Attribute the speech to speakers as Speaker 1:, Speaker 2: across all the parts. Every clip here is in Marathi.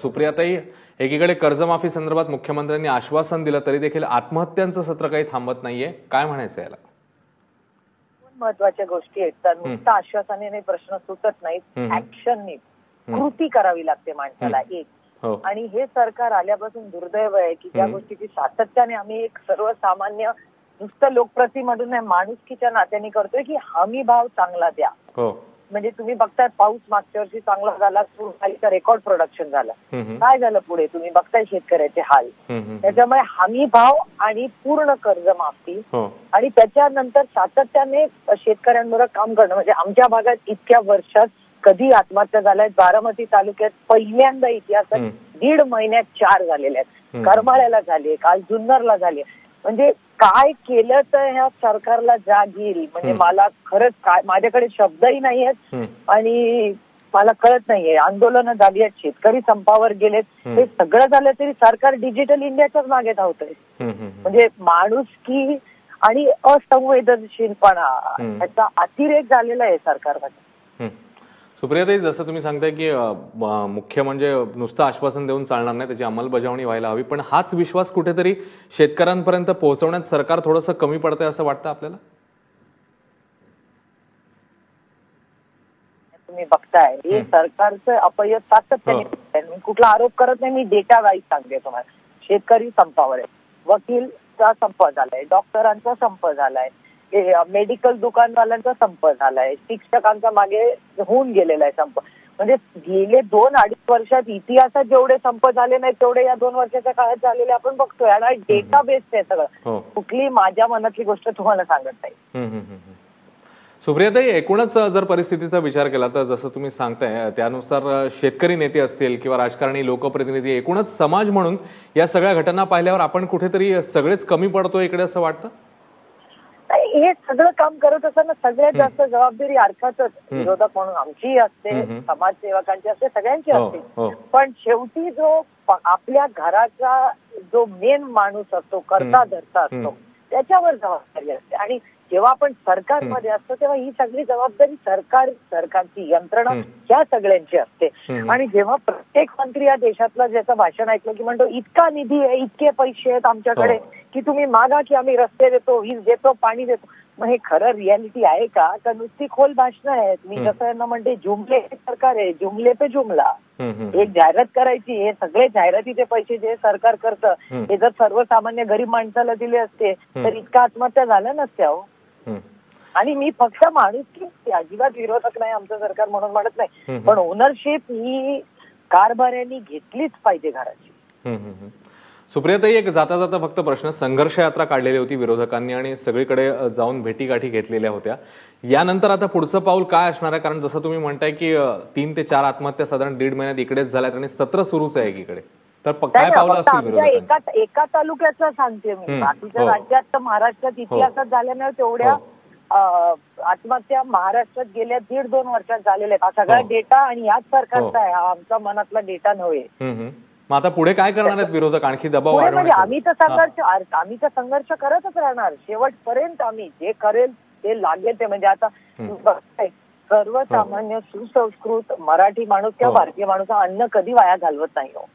Speaker 1: सुप्रियाताई एकीकडे कर्जमाफी संदर्भात मुख्यमंत्र्यांनी आश्वासन दिलं तरी देखील आत्महत्यांचं सत्र काही थांबत नाहीये. काय म्हणायचं याला?
Speaker 2: महत्त्वाच्या गोष्टी आहेत. तर नुसतं आश्वासनेने प्रश्न सुटत नाहीत. ऍक्शननी कृती करावी लागते माणसाला एक.
Speaker 1: हो.
Speaker 2: आणि हे सरकार आल्यापासून दुर्दैव आहे की त्या. गोष्टीची सातत्याने आम्ही एक सर्वसामान्य नुसतं लोकप्रतिमधून माणुसकीच्या नात्याने करतोय की हमी भाव चांगला द्या.
Speaker 1: हो.
Speaker 2: म्हणजे तुम्ही बघताय पाऊस मागच्या वर्षी चांगला झाला सुरवातीचा रेकॉर्ड प्रोडक्शन झालं. काय झालं पुढे तुम्ही बघताय शेतकऱ्याचे हाल. त्याच्यामुळे हमी भाव आणि पूर्ण कर्जमाफी
Speaker 1: हो
Speaker 2: आणि त्याच्यानंतर सातत्याने शेतकऱ्यांबरोबर काम करणं म्हणजे आमच्या भागात इतक्या वर्षात कधी आत्महत्या झाल्या आहेत बारामती तालुक्यात पहिल्यांदा इतिहासात. दीड महिन्यात चार झालेल्या आहेत. करमाळ्याला झाले काल जुन्नरला झाले म्हणजे काय केलं तर ह्या सरकारला जाग येईल म्हणजे. मला खरंच काय माझ्याकडे शब्दही नाही आहेत. आणि मला कळत नाहीये आंदोलनं झाली आहेत शेतकरी संपावर गेलेत. हे सगळं झालं तरी सरकार डिजिटल इंडियाच्याच मागे
Speaker 1: हम्म, हम्म.
Speaker 2: म्हणजे माणुसकी आणि असंवेदनशीलपणा. ह्याचा अतिरेक झालेला आहे सरकारमध्ये.
Speaker 1: सुप्रियाताई जसं तुम्ही सांगताय की मुख्य म्हणजे नुसतं आश्वासन देऊन चालणार नाही त्याची अंमलबजावणी व्हायला हवी. पण हाच विश्वास कुठेतरी शेतकऱ्यांपर्यंत पोहोचवण्यात सरकार थोडंसं कमी पडतंय असं वाटतं आपल्याला?
Speaker 2: तुम्ही बघताय हे. सरकारचं अपयश सातत्याने
Speaker 1: हो.
Speaker 2: मी कुठला आरोप करत नाही मी डेटा वाईज सांगते तुम्हाला. शेतकरी संपावर आहे. वकीलचा संप झालाय डॉक्टरांचा संप झालाय. मेडिकल दुकानवाल्यांचा संप झालाय. शिक्षकांचा मागे होऊन गेलेला आहे संप. म्हणजे गेले दोन अडीच वर्षात इतिहासात जेवढे संप झाले नाही तेवढे या दोन वर्षाच्या काळात झालेले आपण बघतोय. आणि डेटा बेस आहे सगळं.
Speaker 1: हो.
Speaker 2: कुठली माझ्या मनातली गोष्ट तुम्हाला सांगत नाही.
Speaker 1: सुप्रियाताई एकूणच जर परिस्थितीचा विचार केला तर जसं तुम्ही सांगताय त्यानुसार शेतकरी नेते असतील किंवा राजकारणी लोकप्रतिनिधी एकूणच समाज म्हणून या सगळ्या घटना पाहिल्यावर आपण कुठेतरी सगळेच कमी पडतो इकडे असं वाटतं?
Speaker 2: हे सगळं काम करत असताना सगळ्यात जास्त जबाबदारी अर्थातच विरोधक म्हणून आमचीही असते. समाजसेवकांची असते सगळ्यांची
Speaker 1: हो
Speaker 2: असते
Speaker 1: हो
Speaker 2: पण शेवटी जो आपल्या घराचा जो मेन माणूस असतो करता. धरता असतो. त्याच्यावर जबाबदारी असते आणि जेव्हा आपण सरकारमध्ये असतो तेव्हा ही सगळी जबाबदारी सरकार सरकारची यंत्रणा. ह्या सगळ्यांची असते. आणि जेव्हा प्रत्येक मंत्री या देशातला ज्याचं भाषण ऐकलं की म्हणतो इतका निधी आहे इतके पैसे आहेत आमच्याकडे
Speaker 1: हो.
Speaker 2: की तुम्ही मागा की आम्ही रस्ते देतो वीज देतो पाणी देतो मग हे खरं रियालिटी आहे का का नुसती खोल भाषणं आहेत मी. जसं यांना म्हणते जुमले हे सरकार आहे जुमले पे जुमला. एक जाहिरात करायची हे सगळे जाहिरातीचे पैसे जे सरकार करतं. हे जर सर्वसामान्य गरीब माणसाला दिले असते तर. इतका आत्महत्या झाल्या नसत्या हो. आणि मी फक्त माणूस की अजिबात विरोधक नाही आमचं सरकार म्हणून म्हणत नाही. पण ओनरशिप ही कारभाऱ्यांनी घेतलीच पाहिजे घराची.
Speaker 1: सुप्रियाताई एक जाता जाता फक्त प्रश्न संघर्ष यात्रा काढलेली होती विरोधकांनी आणि सगळीकडे जाऊन भेटीगाठी घेतलेल्या होत्या यानंतर आता पुढचं पाऊल काय असणार आहे कारण जसं तुम्ही म्हणताय की तीन ते चार आत्महत्या साधारण दीड महिन्यात इकडेच झाल्यात आणि सत्र सुरूच आहे एकीकडे तर काय पावलं असतील
Speaker 2: एका तालुक्याचं सांगते मी. बाकीच्या
Speaker 1: हो.
Speaker 2: राज्यात तर महाराष्ट्रात इतिहासात झाल्यानं तेवढ्या
Speaker 1: हो.
Speaker 2: आत्महत्या महाराष्ट्रात गेल्या दीड दोन वर्षात झालेल्या आहेत हा सगळा
Speaker 1: हो.
Speaker 2: डेटा आणि याच सरकारचा
Speaker 1: हो.
Speaker 2: आहे हा आमचा मनातला डेटा नव्हे.
Speaker 1: मग आता पुढे काय करणार आहेत विरोधक आणखी दबाव
Speaker 2: म्हणजे? आम्ही तर संघर्ष आम्ही तर संघर्ष करतच राहणार शेवटपर्यंत आम्ही जे करेल ते लागेल ते म्हणजे आता सर्वसामान्य सुसंस्कृत मराठी माणूस किंवा
Speaker 1: हो.
Speaker 2: भारतीय माणूस हा अन्न कधी वाया घालवत नाही हो.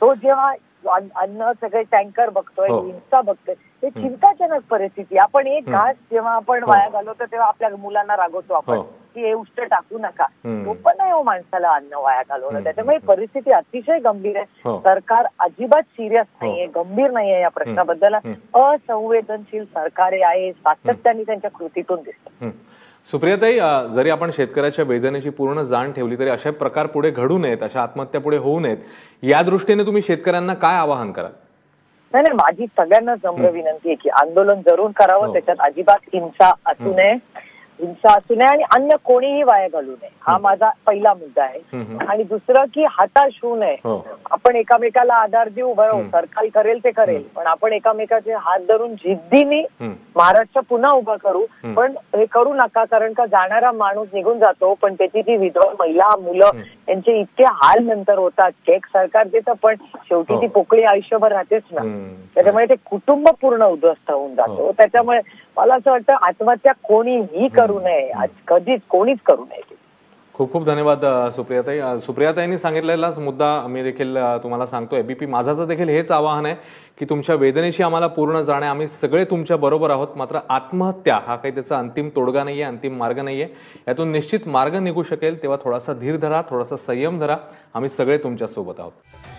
Speaker 2: तो जेव्हा अन्न- सगळे टँकर बघतोय
Speaker 1: हो.
Speaker 2: हिंसा बघतोय ते चिंताजनक परिस्थिती आपण एक. घास जेव्हा आपण
Speaker 1: हो.
Speaker 2: वाया घालवतो तेव्हा आपल्या मुलांना रागवतो आपण
Speaker 1: हो.
Speaker 2: की हे उष्ट टाकू नका. तो पण नाही हो माणसाला अन्न वाया
Speaker 1: हम्म.
Speaker 2: त्याच्यामुळे परिस्थिती अतिशय गंभीर आहे
Speaker 1: हो.
Speaker 2: सरकार अजिबात सिरियस नाहीये गंभीर नाहीये या प्रश्नाबद्दल. असंवेदनशील सरकार आहे सातत्याने त्यांच्या कृतीतून दिसतं
Speaker 1: हं. सुप्रियाताई जरी आपण शेतकऱ्याच्या वेदनेची पूर्ण जाण ठेवली तरी अशा प्रकार पुढे घडू नयेत अशा आत्महत्या पुढे होऊ नयेत. या दृष्टीने तुम्ही शेतकऱ्यांना काय आवाहन कराल?
Speaker 2: नाही नाही माझी सगळ्यांना नम्र विनंती आहे की आंदोलन जरूर करावं
Speaker 1: हो.
Speaker 2: त्याच्यात अजिबात हिंसा असू नये. हिंसा असू नये आणि अन्न कोणीही वाया घालू नये. हा माझा पहिला मुद्दा आहे. आणि दुसरं की हताश होऊ नये.
Speaker 1: हो.
Speaker 2: आपण एकामेकाला आधार देऊ
Speaker 1: हं.
Speaker 2: सरकार करेल ते करेल पण आपण एकामेकाचे हात धरून जिद्दीने
Speaker 1: हं.
Speaker 2: महाराष्ट्र पुन्हा उभं करू
Speaker 1: हं.
Speaker 2: पण हे करू नका कारण का जाणारा माणूस निघून जातो पण त्याची ती विधवा महिला मुलं
Speaker 1: हं.
Speaker 2: यांचे इतके हाल नंतर होतात चेक सरकार देतं पण शेवटी
Speaker 1: हो.
Speaker 2: ती पोकळी आयुष्यभर राहतेच ना
Speaker 1: हं.
Speaker 2: त्याच्यामुळे ते कुटुंब पूर्ण उद्ध्वस्त होऊन
Speaker 1: हो.
Speaker 2: जातो त्याच्यामुळे मला असं वाटतं आत्महत्या कोणीही करू नये आज कधीच कोणीच करू नये
Speaker 1: खूप खूप धन्यवाद सुप्रियाताई. सुप्रियाताईंनी सांगितलेलाच मुद्दा मी देखील अ, तुम्हाला सांगतोय बीपी माझाचं देखील हेच आवाहन आहे की तुमच्या वेदनेशी आम्हाला पूर्ण जाणे. आम्ही सगळे तुमच्या बरोबर आहोत. मात्र आत्महत्या हा काही त्याचा अंतिम तोडगा नाही आहे अंतिम मार्ग नाही आहे यातून निश्चित मार्ग निघू शकेल. तेव्हा थोडासा धीर धरा थोडासा संयम धरा. आम्ही सगळे तुमच्यासोबत आहोत.